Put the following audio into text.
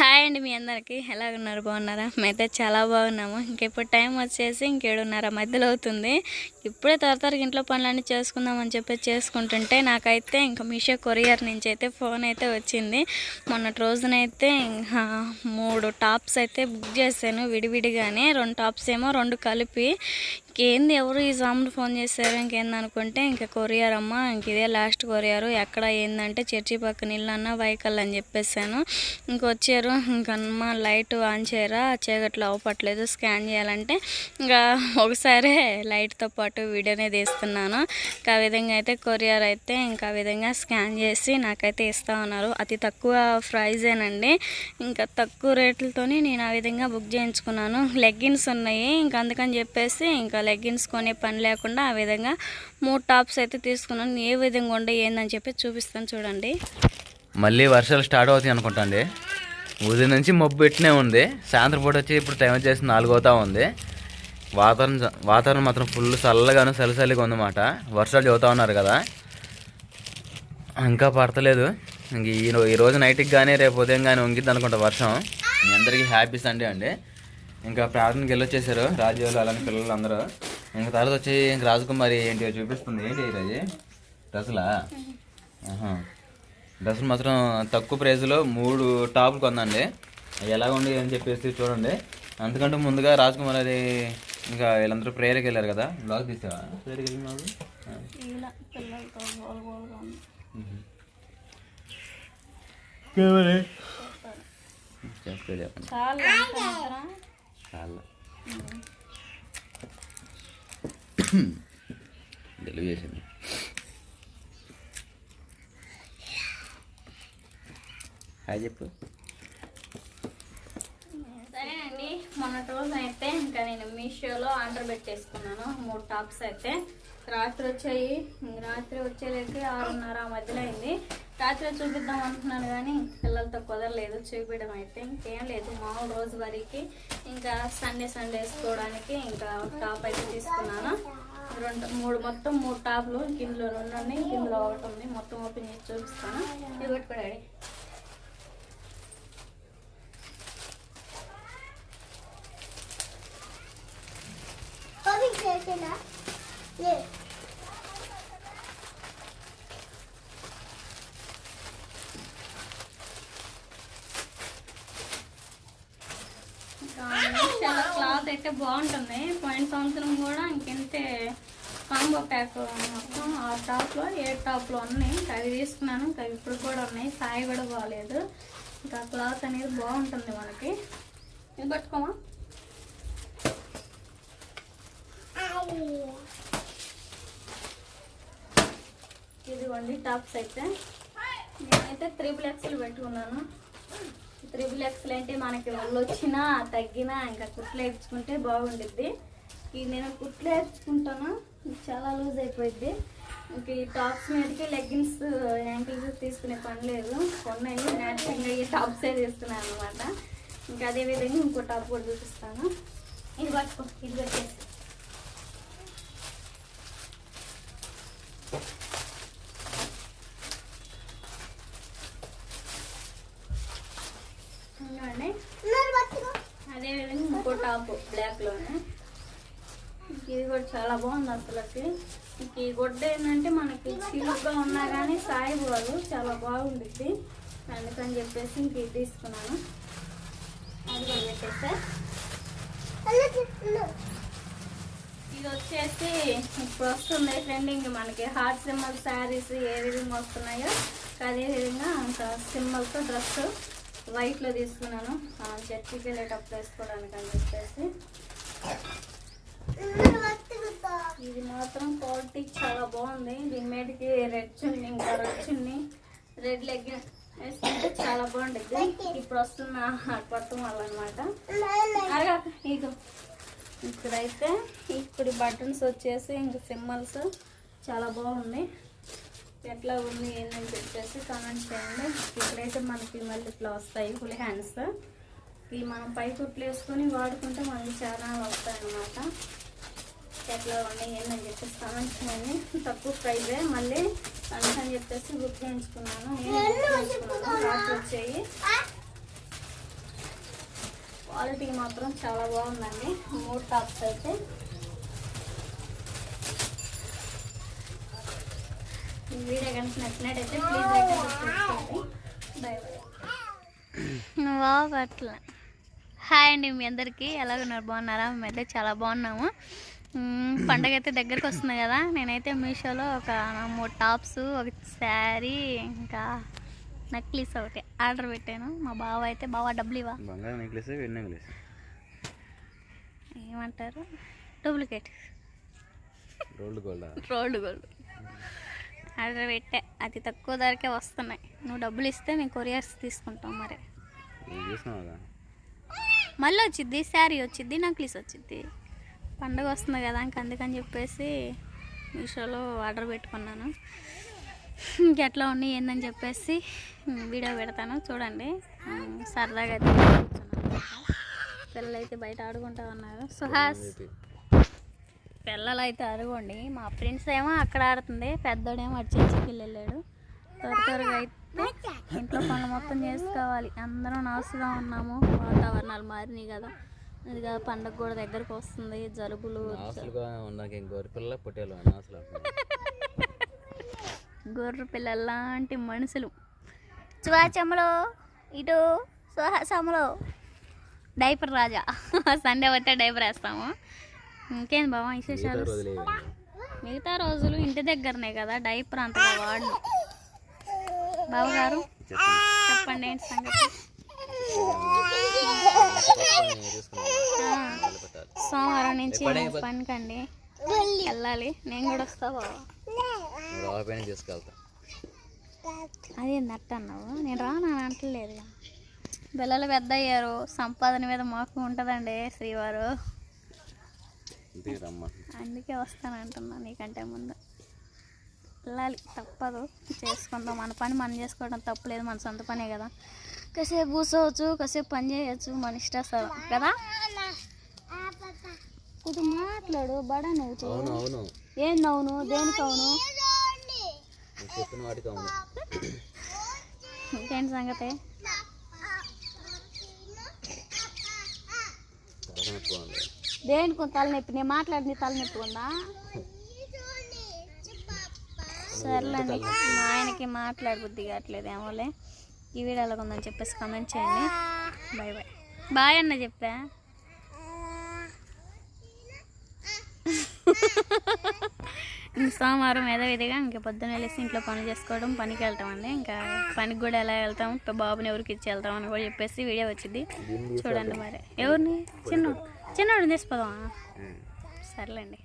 Hi అండి మీ అందరికీ. ఎలా ఉన్నారు బాగున్నారా? మేమైతే చాలా బాగున్నాము. ఇంకెప్పుడు టైం వచ్చేసి ఇంకేడున్నర మధ్యలో అవుతుంది. ఇప్పుడే త్వర త్వరగా ఇంట్లో పనులన్నీ చేసుకుందామని చెప్పి చేసుకుంటుంటే నాకైతే ఇంకా మీషో కొరియర్ నుంచి అయితే ఫోన్ అయితే వచ్చింది. మొన్నటి రోజునైతే ఇంకా మూడు టాప్స్ అయితే బుక్ చేశాను విడివిడిగానే. రెండు టాప్స్ ఏమో రెండు కలిపి. ఇంకేంది ఎవరు ఈ సాములు ఫోన్ చేశారు? ఇంకేంది అనుకుంటే ఇంకా కొరియర్ అమ్మ ఇంక ఇదే లాస్ట్ కొరియర్. ఎక్కడ ఏందంటే చర్చి పక్కన ఇల్లు అన్న వైకల్ అని చెప్పేసాను ఇంకొచ్చారు ఇంకమ్మ లైట్ ఆన్ చేయరా? చీకట్లు అవ్వట్లేదు. స్కాన్ చేయాలంటే ఇంకా ఒకసారి లైట్తో పాటు వీడియోనే తీస్తున్నాను. ఇంకా ఆ విధంగా అయితే కొరియర్ అయితే ఇంకా విధంగా స్కాన్ చేసి నాకైతే ఇస్తా ఉన్నారు. అతి తక్కువ ప్రైజేనండి ఇంకా తక్కువ రేట్లతోనే నేను ఆ విధంగా బుక్ చేయించుకున్నాను. లెగ్గిన్స్ ఉన్నాయి. ఇంకా అందుకని చెప్పేసి ఇంకా లెగ్గిన్స్ కొనే పని లేకుండా ఆ విధంగా మూడు టాప్స్ అయితే తీసుకున్నాను. ఏ విధంగా ఉండే ఏందని చెప్పి చూపిస్తాను చూడండి. మళ్ళీ వర్షాలు స్టార్ట్ అవుతాయి అనుకుంటా అండి. ఉదయం నుంచి మబ్బు పెట్టినే ఉంది. సాయంత్రం పూట వచ్చి ఇప్పుడు టైం వచ్చేసి నాలుగు అవుతా ఉంది. వాతావరణం వాతావరణం మాత్రం ఫుల్ చల్లగాను చలిచలిగా ఉందన్నమాట. వర్షాలు చదువుతా ఉన్నారు కదా. ఇంకా పడతలేదు. ఇంక ఈ రోజు నైట్కి కానీ రేపు ఉదయం కానీ వంగిద్ది అనుకుంటా వర్షం. మీ అందరికీ హ్యాపీ సండే అండి. ఇంకా ప్రార్థనకి వెళ్ళొచ్చేసారు. రాజు వాళ్ళు అలాంటి పిల్లలు అందరూ. ఇంకా తర్వాత వచ్చి ఇంక రాజకుమారి ఏంటి చూపిస్తుంది. ఏంటి ఈరోజు డ్రెస్సులా? ఆహా. డ్రెస్సులు మాత్రం తక్కువ ప్రైస్లో మూడు టాపులు కొందండి అవి ఎలా ఉండి అని చెప్పేసి చూడండి. అంతకంటే ముందుగా రాజకుమార్ అది ఇంకా వీళ్ళందరూ ప్రేయర్కి వెళ్ళారు కదా. బ్లాగ్ తీసావా? ప్రేయర్కి చెప్పండి. చెప్పండి చాలా డెలివరీ చేసింది హాయ్ చెప్పు సరేనండి మొన్నటి రోజు అయితే ఇంకా నేను మీషోలో ఆర్డర్ పెట్టేసుకున్నాను. మూడు టాప్స్ అయితే. రాత్రి వచ్చాయి. రాత్రి వచ్చేసరికి ఆరున్నర మధ్యలో అయింది. రాత్రి చూపిద్దాం అనుకున్నాను కానీ పిల్లలతో కుదరలేదు. చూపించడం అయితే ఇంకేం లేదు. మామూలు రోజు వరకు ఇంకా సండే సండే వేసుకోవడానికి ఇంకా టాప్ అయితే తీసుకున్నాను. రెండు మూడు మొత్తం మూడు టాప్లు ఇందులో రెండు ఉన్నాయి. ఇందులో ఒకటి ఉంది. మొత్తం ఓపెన్ చేసి చూపిస్తాను. ఇది పెట్టుకోడాడి చాలా క్లాత్ అయితే బాగుంటుంది. పోయిన సంవత్సరం కూడా ఇంకెంతే కాంబో ప్యాక్ మొత్తం ఆ టాప్లో ఏ టాప్లో ఉన్నాయి. ఇంకా అవి తీసుకున్నాను. ఇంకా అవి ఇప్పుడు కూడా ఉన్నాయి. సాయి కూడా బాగాలేదు ఇంకా క్లాత్ అనేది బాగుంటుంది మనకి. ఇది పట్టుకోమా? ఇదిగోండి టాప్స్ అయితే. నేనైతే త్రిబుల్ ఎక్స్లు పెట్టుకున్నాను. త్రిబుల్ ఎక్స్లు అంటే మనకి ఒళ్ళు వచ్చినా తగ్గినా ఇంకా కుట్లు వేయించుకుంటే బాగుండిద్ది. ఈ నేను కుట్లు వేయించుకుంటాను. చాలా లూజ్ అయిపోయింది ఇంక ఈ టాప్స్ మీదకి లెగ్గిన్స్ యాంకిల్స్ తీసుకునే పని లేదు. కొన్నాయి. నేచురల్గా ఈ టాప్సే తీసుకున్నాను అనమాట ఇంకా అదేవిధంగా ఇంకో టాప్ కూడా చూపిస్తాను. ఇది పట్టుకో. ఇది పెట్టేసి ఇదిగోండి. అదే విధంగా ఇంకో టాప్ బ్లాక్లోనే. ఇది కూడా చాలా బాగుంది అసలుకి. ఈ గుడ్డ ఏంటంటే మనకి చిలుగ్గా ఉన్నా కానీ సాయిపోదు చాలా బాగుండిద్ది. అందుకని చెప్పేసి ఇంక ఇది తీసుకున్నాను. అది కూడా ఇది వచ్చేసి ఇప్పుడు వస్తుంది ట్రెండింగ్ మనకి హార్ట్ సింబల్ శారీస్ ఏ విధంగా వస్తున్నాయో అదే విధంగా ఇంకా సింబల్తో డ్రెస్ వైట్లో తీసుకున్నాను. ఆ, చర్చికి వెళ్ళేటప్పుడు వేసుకోవడానికి అని చెప్పేసి. ఇది మాత్రం క్వాలిటీ చాలా బాగుంది. దీని మీదకి రెడ్ చున్ని ఇంకా రెడ్ చున్ని రెడ్ లెగ్ వేసుకుంటే చాలా బాగుంటుంది. ఇప్పుడు వస్తున్న కొత్త వాళ్ళు అనమాట ఇదో ఇక్కడైతే ఇప్పుడు బటన్స్ వచ్చేసి ఇంక సింబల్స్. చాలా బాగుంది. ఎట్లా ఉంది ఏందని చెప్పేసి కామెంట్ చేయండి. ఇప్పుడైతే మనకి మళ్ళీ ఇట్లా వస్తాయి ఫుల్ హ్యాండ్స్ ఇవి మనం పై కుట్లు వేసుకొని వాడుకుంటే మనకి చాలా వస్తాయి అన్నమాట ఎట్లా ఉన్నాయి ఏంటని చెప్పేసి కామెంట్ చేయండి. తక్కువ ప్రైజే మళ్ళీ అని చెప్పేసి గుర్తు ఎంచుకున్నాను నేను వచ్చాయి క్వాలిటీ మాత్రం చాలా బాగుందండి. మూడు టాప్స్ అయితే. వీడియో కనుక నచ్చినట్టయితే ప్లీజ్ అయితే బాయ్ బాయ్ బాగా అట్లా హాయ్ అండి మీ అందరికీ. ఎలా ఉన్నారు? బాగున్నారా? మేమైతే చాలా బాగున్నాము. పండగ అయితే దగ్గరికి వస్తుంది కదా. నేనైతే మీషోలో ఒక మూడు టాప్స్ ఒక శారీ ఇంకా నక్లీస్ ఒకటి ఆర్డర్ పెట్టాను. మా బావ అయితే బావ డబ్బులు ఇవ్వ బంగారం నెక్లెస్ నెక్లెస్ ఏమంటారు? Duplicate. Rolled gold. Rolled gold. Order పెట్టా అతి తక్కువ ధరకే వస్తున్నాయి. నువ్వు డబ్బులు ఇస్తే మేము కొరియర్స్ తీసుకుంటాం మరి. మళ్ళీ వచ్చిద్ది శారీ వచ్చిద్ది నక్లీస్ వచ్చిద్ది. పండగ వస్తుంది కదా ఇంక అందుకని చెప్పేసి మీషోలో ఆర్డర్ పెట్టుకున్నాను. ఇంకెట్లా ఉన్నాయి ఏందని చెప్పేసి వీడియో పెడతాను చూడండి. సరదాగా అయితే. పిల్లలు అయితే బయట ఆడుకుంటా ఉన్నారు. సుహాస్. పిల్లలు అయితే అడగండి మా ఫ్రెండ్స్ ఏమో అక్కడ ఆడుతుంది. పెద్దోడేమో అటు చర్చికి వెళ్ళాడు త్వర త్వరగా అయితే ఇంట్లో పనులు మొత్తం చేసుకోవాలి. అందరం నాసుగా ఉన్నాము. వాతావరణాలు మారినాయి కదా. ఇదిగా పండగ కూడా దగ్గరకు వస్తుంది. జలుబులు గొర్రె పిల్లలు లాంటి మనుషులు. సుహాచములో ఇటు సుహాసములో డైపర్ రాజా. సండే వస్తే డైపర్ వేస్తాము. ఇంకేం బావా విశేషాలు? మిగతా రోజులు ఇంటి దగ్గరనే కదా డైపర్ అంతగా వాడు బావగారు చెప్పండి ఏంటి సంగతి? సోమవారం నుంచి పనికండి. వెళ్ళాలి. నేను కూడా వస్తా బావా. తీసుకెళ్తా. అదే నట్టు అన్నావు? నేను రాను అంటలేదు పిల్లలు పెద్ద అయ్యారు సంపాదన మీద మాకు ఉంటుందండి శ్రీవారు. అందుకే వస్తాను అంటున్నా నీకంటే ముందు. వెళ్ళాలి తప్పదు. చేసుకుందాం. మన పని మనం చేసుకోవడం తప్పులేదు. మన సొంత పనే కదా. కాసేపు కూర్చోవచ్చు కాసేపు పని చేయొచ్చు. మన ఇష్టం కదా? ఇది మాట్లాడు. బడా నువ్వు ఏం నవ్వును? దేనికి అవును? ఇంకేంటి సంగతి? దేనికి తలనొప్పి? నేను మాట్లాడింది తలనొప్పి ఉందా? సర్లేండి మా ఆయనకి మాట్లాడ బుద్ధి కావట్లేదు ఏమోలే. ఈ వీడియో ఎలాగ ఉందని చెప్పేసి కామెంట్ చేయండి. బాయ్ బాయ్ బాయ్ అన్న చెప్పా? సోమవారం ఏదో విధిగా ఇంక పొద్దున్న వెళ్ళేసి ఇంట్లో పనులు చేసుకోవడం పనికి వెళ్తాం అండి. ఇంకా పనికి కూడా ఎలా వెళ్తాం? బాబుని ఎవరికి ఇచ్చి వెళ్తాం అని కూడా చెప్పేసి వీడియో వచ్చింది. చూడండి మరి. ఎవరిని? చిన్నోడు చిన్నోడు తీసిపోదామా సర్లేండి.